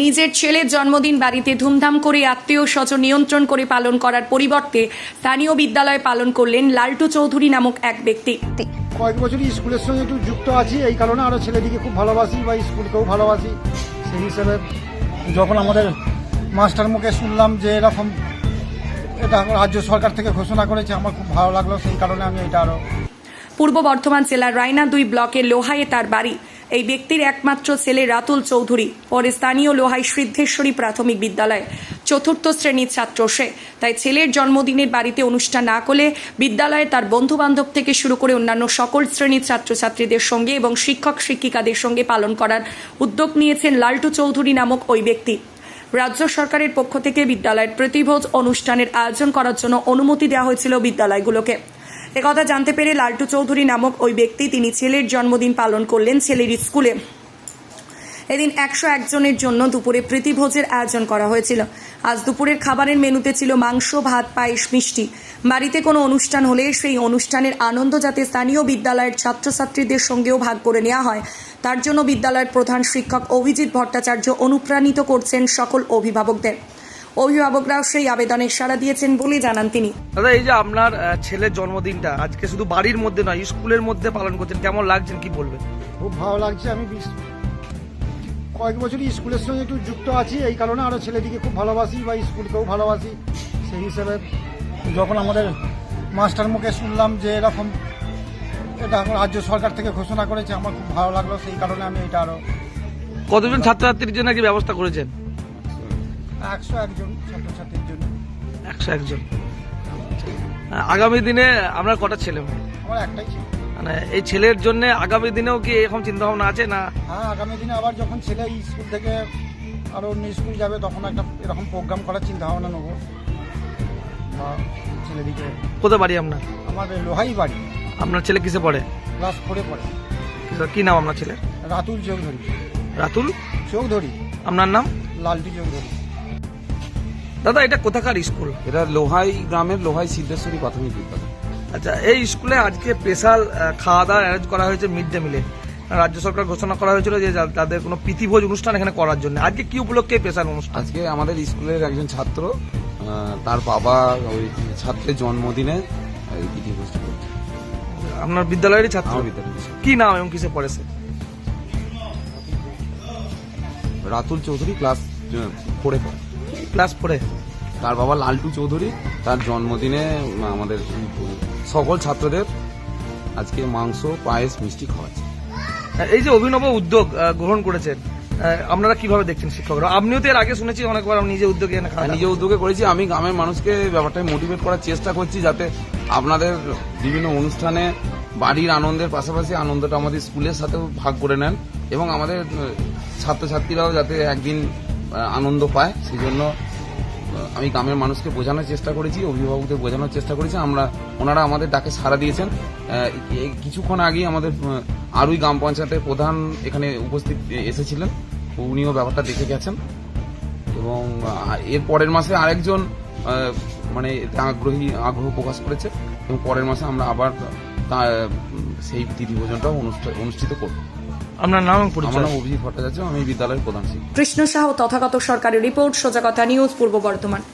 নিজের ছেলের জন্মদিন বাড়িতে ধুমধাম করে আত্মীয় স্বজন নিয়ন্ত্রণ করে পালন করার পরিবর্তে স্থানীয় বিদ্যালয়ে পালন করলেন লালটু চৌধুরী নামক এক ব্যক্তি। কয়েক বছরই স্কুলের সঙ্গে একটু যুক্ত আছি এই কারণে আরও ছেলেদিকে খুব ভালোবাসি বা স্কুলকেও ভালোবাসি। সেই হিসেবে যখন আমাদের মাস্টার মুখে শুনলাম যে এরকম এটা রাজ্য সরকার থেকে ঘোষণা করেছে আমার খুব ভালো লাগল সেই কারণে আমি এটা আরও পূর্ব বর্ধমান জেলার রায়না দুই ব্লকের লোহায়ে তার বাড়ি। এই ব্যক্তির একমাত্র ছেলে রাতুল চৌধুরী, পরে স্থানীয় লোহাই সিদ্ধেশ্বরী প্রাথমিক বিদ্যালয় চতুর্থ শ্রেণির ছাত্র সে। তাই ছেলের জন্মদিনের বাড়িতে অনুষ্ঠান না করলে বিদ্যালয়ে তার বন্ধু বান্ধব থেকে শুরু করে অন্যান্য সকল শ্রেণির ছাত্রছাত্রীদের সঙ্গে এবং শিক্ষক শিক্ষিকাদের সঙ্গে পালন করার উদ্যোগ নিয়েছেন লালটু চৌধুরী নামক ওই ব্যক্তি। রাজ্য সরকারের পক্ষ থেকে বিদ্যালয়ের প্রতিভোজ অনুষ্ঠানের আয়োজন করার জন্য অনুমতি দেওয়া হয়েছিল বিদ্যালয়গুলোকে। একথা জানতে পেরে লালটু চৌধুরী নামক ওই ব্যক্তি তিনি ছেলের জন্মদিন পালন করলেন ছেলের স্কুলে। এদিন একশো একজনের জন্য দুপুরে প্রীতিভোজের আয়োজন করা হয়েছিল। আজ দুপুরের খাবারের মেনুতে ছিল মাংস, ভাত, পায়েস, মিষ্টি। বাড়িতে কোনো অনুষ্ঠান হলে সেই অনুষ্ঠানের আনন্দ যাতে স্থানীয় বিদ্যালয়ের ছাত্রছাত্রীদের সঙ্গেও ভাগ করে নেওয়া হয়, তার জন্য বিদ্যালয়ের প্রধান শিক্ষক অভিজিৎ ভট্টাচার্য অনুপ্রাণিত করছেন সকল অভিভাবকদের। অভিভাবকরাও সেই আবেদনে সাড়া দিয়েছেন বলে জানান তিনি। দাদা এই যে আপনার ছেলের জন্মদিনটা আজকে শুধু বাড়ির মধ্যে নয় স্কুলের মধ্যে পালন করছেন কেমন লাগছেন কি বলবেন? খুব ভালো লাগছে আমি কয়েক বছরই স্কুলের সঙ্গে একটু যুক্ত আছি এই কারণে আরও ছেলেটিকে খুব ভালোবাসি বা স্কুলকেও ভালোবাসি। সেই হিসেবে যখন আমাদের মাস্টার মুখে শুনলাম যে এরকম এটা রাজ্য সরকার থেকে ঘোষণা করেছে আমার খুব ভালো লাগল সেই কারণে আমি এটা আরও কতজন ছাত্রছাত্রীর জন্য কি ব্যবস্থা করেছেন? একশো একজন ছাত্রছাত্রীর জন্য। একশো একজন। আগামী দিনে আপনার কটা ছেলে? আমার একটাই ছিল। মানে এই ছেলের জন্য আগামী দিনেও কি এরকম চিন্তা ভাবনা আছে না? হ্যাঁ আগামী দিনে আবার যখন ছেলে এই স্কুল থেকে আরও অন্য স্কুল যাবে তখন একটা এরকম প্রোগ্রাম করার চিন্তা ভাবনা নেব। বা ছেলেদিকে কোথায় বাড়ি আপনার? আমার লোহাই বাড়ি। আপনার ছেলে কিসে পড়ে? ক্লাস ফোরে পড়ে। কি নাম আপনার ছেলে রাতুল চৌধুরী। রাতুল? চৌধুরী। আপনার নাম? লালটি চৌধুরী। দাদা এটা কোথাকার স্কুল? এটা লোহাই গ্রামের লোহাই সিদ্ধেশ্বরী প্রাথমিক বিদ্যালয়। আচ্ছা এই স্কুলে আজকে স্পেশাল খাওয়া দাওয়া অ্যারেঞ্জ করা হয়েছে মিড ডে মিলে। রাজ্য সরকার ঘোষণা করা হয়েছিল যে তাদের কোনো প্রীতিভোজ অনুষ্ঠান এখানে করার জন্য। আজকে কি উপলক্ষে স্পেশাল অনুষ্ঠান? আজকে আমাদের স্কুলের একজন ছাত্র তার বাবা ওই ছাত্রের জন্মদিনে করছে। আপনার বিদ্যালয়েরই ছাত্র। কি নাম এবং কিসে পড়েছে? রাতুল চৌধুরী ক্লাস ফোরে পড়ে। ক্লাস পড়ে তার বাবা লালটু চৌধুরী তার জন্মদিনে আমাদের সকল ছাত্রদের আজকে মাংস পায়েস মিষ্টি খাওয়াচ্ছে। এই যে অভিনব উদ্যোগ গ্রহণ করেছেন আপনারা কীভাবে দেখছেন শিক্ষকরা? আপনিও তো এর আগে শুনেছি অনেকবার আপনি নিজে উদ্যোগে খাওয়া নিজে উদ্যোগে করেছি। আমি গ্রামের মানুষকে ব্যাপারটায় মোটিভেট করার চেষ্টা করছি যাতে আপনাদের বিভিন্ন অনুষ্ঠানে বাড়ির আনন্দের পাশাপাশি আনন্দটা আমাদের স্কুলের সাথেও ভাগ করে নেন এবং আমাদের ছাত্রছাত্রীরাও যাতে একদিন আনন্দ পায়। সেই জন্য আমি গ্রামের মানুষকে বোঝানোর চেষ্টা করেছি, অভিভাবকদের বোঝানোর চেষ্টা করেছি। আমরা, ওনারা আমাদের ডাকে সাড়া দিয়েছেন। কিছুক্ষণ আগেই আমাদের আরুই গ্রাম পঞ্চায়েতের প্রধান এখানে উপস্থিত এসেছিলেন। উনিও ব্যাপারটা দেখে গেছেন। এবং এর পরের মাসে আরেকজন মানে আগ্রহী, আগ্রহ প্রকাশ করেছে। এবং পরের মাসে আমরা আবার সেই তিথি ভোজনটাও অনুষ্ঠিত করব। আপনার নাম আমার নাম অভিজিৎ ভট্টাচার্য আমি বিদ্যালয়ের প্রধান শিক্ষক। কৃষ্ণ সাহ তথাগত সরকারি রিপোর্ট সোজা কথা নিউজ পূর্ব বর্ধমান।